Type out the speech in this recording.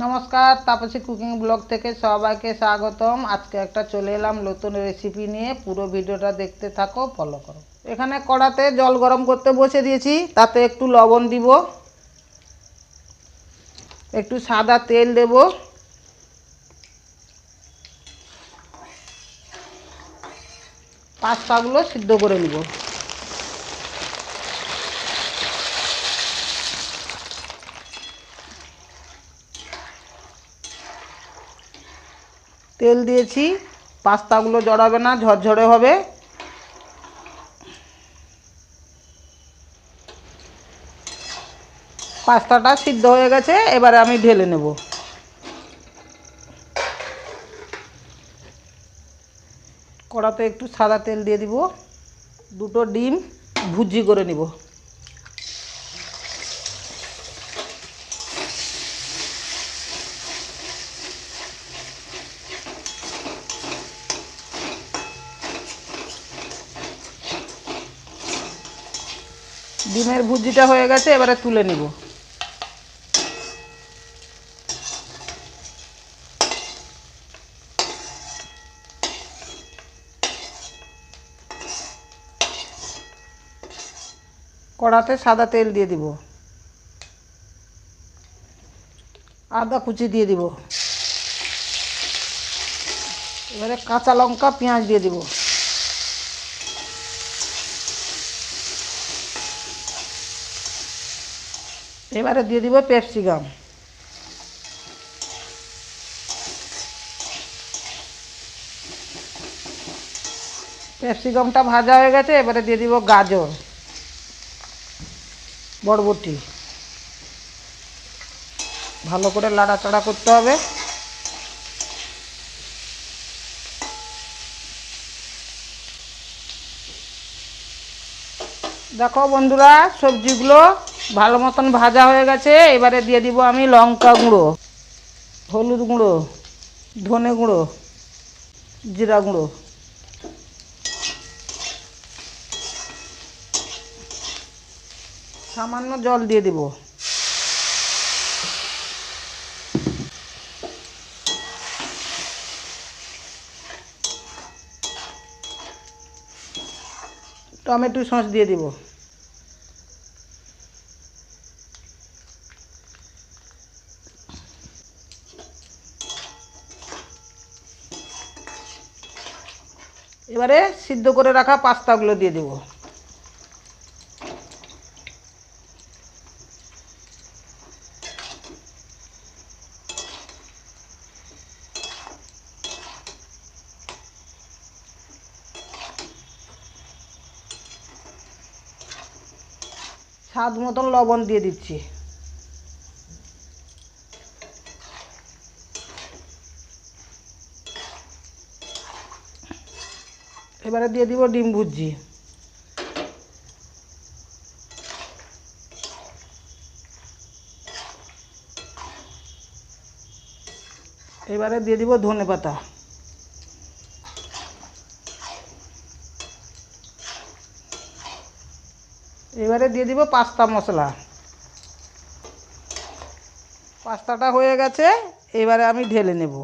নমস্কার, Tapasi cooking blog থেকে সবাইকে স্বাগতম। আজকে একটা চলে এলাম নতুন রেসিপি নিয়ে। পুরো ভিডিওটা দেখতে থাকো ফলো করো। এখানে কড়াতে জল গরম করতে বসে দিয়েছি, তাতে একটু লবণ দিব। একটু সাদা তেল দেব। পাস্তাগুলো সিদ্ধ করে নিব। তেল দিয়েছি, পাস্তাগুলো জড়াবে না, ঝরঝরে হবে। পাস্তাটা সিদ্ধ হয়ে গেছে, এবারে আমি ঢেলে নেব। কড়াতে একটু সাদা তেল দিয়ে দিব, দুটো ডিম, ভুজি করে নিব। ডিমের ভুজিটা হয়ে গেছে, এবারে তুলে নিব। কড়াতে সাদা তেল দিয়ে দিব। আদা কুচি দিয়ে দিব। এবারে কাঁচা লঙ্কা, পেঁয়াজ দিয়ে দিব। এবারে দিয়ে দিব ক্যাপসিকাম ক্যাপসিকামটা ভাজা হয়ে গেছে, এবারে দিয়ে দিব গাজর, বরবটি। ভালো করে লাড়াচাড়া করতে হবে। দেখো বন্ধুরা, সবজিগুলো ভালো মতন ভাজা হয়ে গেছে, এবারে দিয়ে দিব আমি লঙ্কা গুঁড়ো, হলুদ গুঁড়ো, ধনে গুঁড়ো, জিরা গুঁড়ো। সামান্য জল দিয়ে দিব। টমেটো সস দিয়ে দিব। এবারে সিদ্ধ করে রাখা পাস্তাগুলো দিয়ে দেব। স্বাদ মতন লবণ দিয়ে দিচ্ছি। এবারে দিয়ে দিব ডিম ভুজি এবারে দিয়ে দিব ধনে পাতা। এবারে দিয়ে দিব পাস্তা মশলা। পাস্তাটা হয়ে গেছে, এবারে আমি ঢেলে নেব।